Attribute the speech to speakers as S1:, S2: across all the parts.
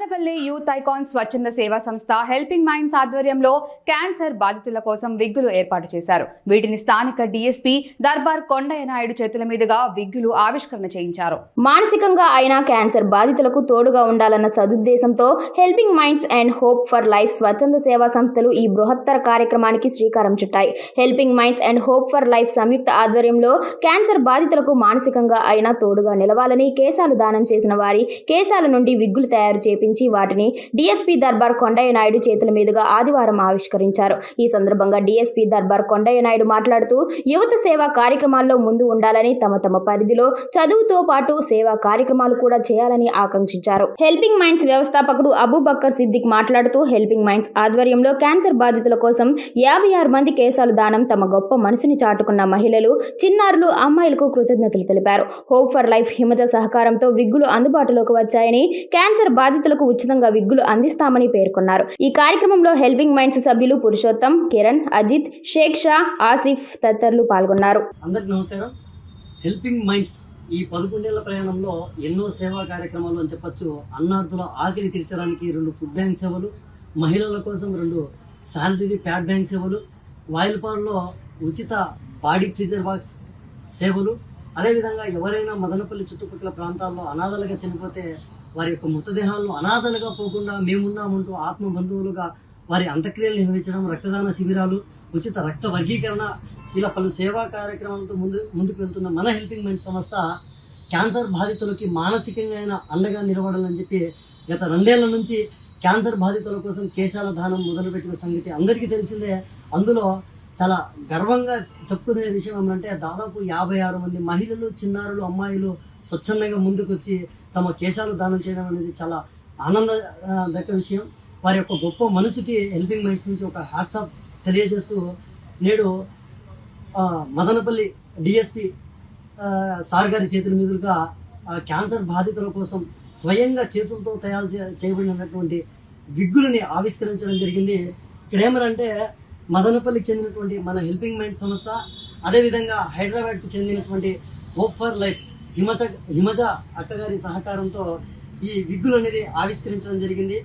S1: Madanapalle youth icon స్వచ్ఛంద సేవా సంస్థ హెల్పింగ్ మైండ్స్ ఆధ్వర్యంలో క్యాన్సర్ బాధితుల కోసం విగ్గులు ఏర్పాటు చేశారు. వీటిని స్థానిక డీఎస్పీ దర్బార్ కొండయ్య నాయుడు చేతుల మీదుగా విగ్గులు ఆవిష్కరణ చేయించారు.
S2: మానసికంగా అయినా క్యాన్సర్ బాధితులకు తోడుగా ఉండాలన్న సదుద్దేశంతో helping minds and hope for life స్వచ్ఛంద సేవా సంస్థలు ఈ బృహత్తర కార్యక్రమానికి శ్రీకారం చుట్టాయి. Helping minds and hope for life సంయుక్త ఆధ్వర్యంలో క్యాన్సర్ బాధితులకు మానసికంగా అయినా తోడుగా నిలవాలని కేశాలు దానం చేసిన వారి కేశాల నుండి విగ్గులు తయారు చేపించి వాటిని డీఎస్పీ దర్బార్ కొండయ్య నాయుడు చేతుల మీదుగా ఆదివారం ఆవిష్కరించారు. ఈ సందర్భంగా డీఎస్పీ దర్బార్ కొండయ్య నాయుడు మాట్లాడుతూ యువత సేవా కార్యక్రమాల్లో ముందు ఉండాలని తమ తమ పరిధిలో చదువుతో పాటు సేవా కార్యక్రమాలు కూడా చేయాలని ఆకాంక్షించారు. హెల్పింగ్ మైండ్స్ వ్యవస్థాపకుడు అబూబక్కర్ సిద్దిక్ మాట్లాడుతూ హెల్పింగ్ మైండ్స్ ఆధ్వర్యంలో క్యాన్సర్ బాధితుల కోసం యాభై ఆరు మంది కేసాలు దానం తమ గొప్ప మనసుని చాటుకున్న మహిళలు చిన్నారులు అమ్మాయిలకు కృతజ్ఞతలు తెలిపారు. హోప్ ఫర్ లైఫ్ హిమజ సహకారంతో విగ్గులు అందుబాటులోకి వచ్చాయని క్యాన్సర్ బాధితులకు ఉచితంగా విగ్గులు అందిస్తామని పేర్కొన్నారు. ఈ కార్యక్రమంలో హెల్పింగ్ మైండ్స్ సభ్యులు పురుషోత్తం కిరణ్ అజిత్ షేక్ షా ఆసిఫ్ తదితరులు పాల్గొన్నారు.
S3: అందరికి నమస్కారం. హెల్పింగ్ మైండ్స్ ఈ పదకొండేళ్ళ ప్రయాణంలో ఎన్నో సేవా కార్యక్రమాలు అని చెప్పొచ్చు. అన్నార్థుల ఆకలి తీర్చడానికి రెండు ఫుడ్ బ్యాంక్ సేవలు మహిళల కోసం రెండు శానిటరీ ప్యాడ్ బ్యాంక్ సేవలు వాయిల్పాడులో ఉచిత బాడీ ఫ్రీజర్ బాక్స్ సేవలు అదేవిధంగా ఎవరైనా మదనపల్లి చుట్టుపక్కల ప్రాంతాల్లో అనాథలుగా చనిపోతే వారి యొక్క మృతదేహాలను అనాథలుగా పోకుండా మేమున్నామంటూ ఆత్మ బంధువులుగా వారి అంత్యక్రియలు నిర్వహించడం రక్తదాన శిబిరాలు ఉచిత రక్త వర్గీకరణ ఇలా పలు సేవా కార్యక్రమాలతో ముందు ముందుకు వెళ్తున్న మన హెల్పింగ్ మైండ్ సంస్థ క్యాన్సర్ బాధితులకి మానసికంగా అయినా అండగా నిలబడాలని చెప్పి గత రెండేళ్ళ నుంచి క్యాన్సర్ బాధితుల కోసం కేశాల దానం మొదలుపెట్టిన సంగతి అందరికీ తెలిసిందే. అందులో చాలా గర్వంగా చెప్పుకునే విషయం ఏమంటే దాదాపు యాభై ఆరు మంది మహిళలు చిన్నారులు అమ్మాయిలు స్వచ్ఛందంగా ముందుకొచ్చి తమ కేశాలు దానం చేయడం అనేది చాలా ఆనందదక విషయం. వారి యొక్క గొప్ప మనసుకి హెల్పింగ్ మైండ్స్ నుంచి ఒక హ్యాట్సాప్ తెలియజేస్తూ నేడు మదనపల్లి డిఎస్పి సార్ గారి చేతుల మీదుగా క్యాన్సర్ బాధితుల కోసం స్వయంగా చేతులతో తయారు చేయబడినటువంటి విగ్గులని ఆవిష్కరించడం జరిగింది. ఇక్కడ ఏమనంటే మదనపల్లికి చెందినటువంటి మన హెల్పింగ్ మైండ్ సంస్థ అదేవిధంగా హైదరాబాద్కు చెందినటువంటి hope for life Himaja Himaja అక్కగారి సహకారంతో ఈ విగ్గులు అనేది ఆవిష్కరించడం జరిగింది.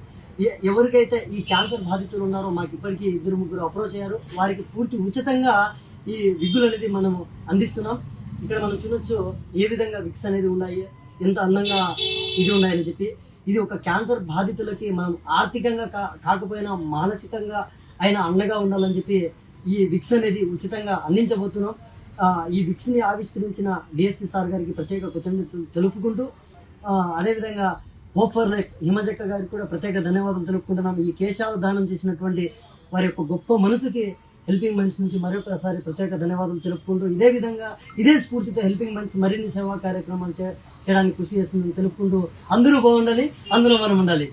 S3: ఎవరికైతే ఈ క్యాన్సర్ బాధితులు ఉన్నారో మాకు ఇప్పటికీ ఇద్దరు ముగ్గురు అప్రోచ్ అయ్యారు. వారికి పూర్తి ఉచితంగా ఈ విగ్గులు అనేది మనము అందిస్తున్నాం. ఇక్కడ మనం చూడొచ్చు ఏ విధంగా విక్స్ అనేది ఉన్నాయి ఎంత అందంగా ఇది ఉన్నాయని చెప్పి. ఇది ఒక క్యాన్సర్ బాధితులకి మనం ఆర్థికంగా కా కాకపోయినా మానసికంగా అయినా అండగా ఉండాలని చెప్పి ఈ విక్స్ అనేది ఉచితంగా అందించబోతున్నాం. ఈ విక్స్ని ఆవిష్కరించిన డిఎస్పి సార్ గారికి ప్రత్యేక కృతజ్ఞతలు తెలుపుకుంటూ అదేవిధంగా హోప్ ఫర్ లైఫ్ హిమజక్క గారికి కూడా ప్రత్యేక ధన్యవాదాలు తెలుపుకుంటున్నాం. ఈ కేశాలు దానం చేసినటువంటి వారి యొక్క గొప్ప మనసుకి హెల్పింగ్ మైండ్స్ నుంచి మరొకసారి ప్రత్యేక ధన్యవాదాలు తెలుపుకుంటూ ఇదే విధంగా ఇదే స్ఫూర్తితో హెల్పింగ్ మైండ్స్ మరిన్ని సేవా కార్యక్రమాలు చే- చేయడానికి కృషి చేస్తుందని తెలుపుకుంటూ అందరూ బాగుండాలి అందులో మనం ఉండాలి.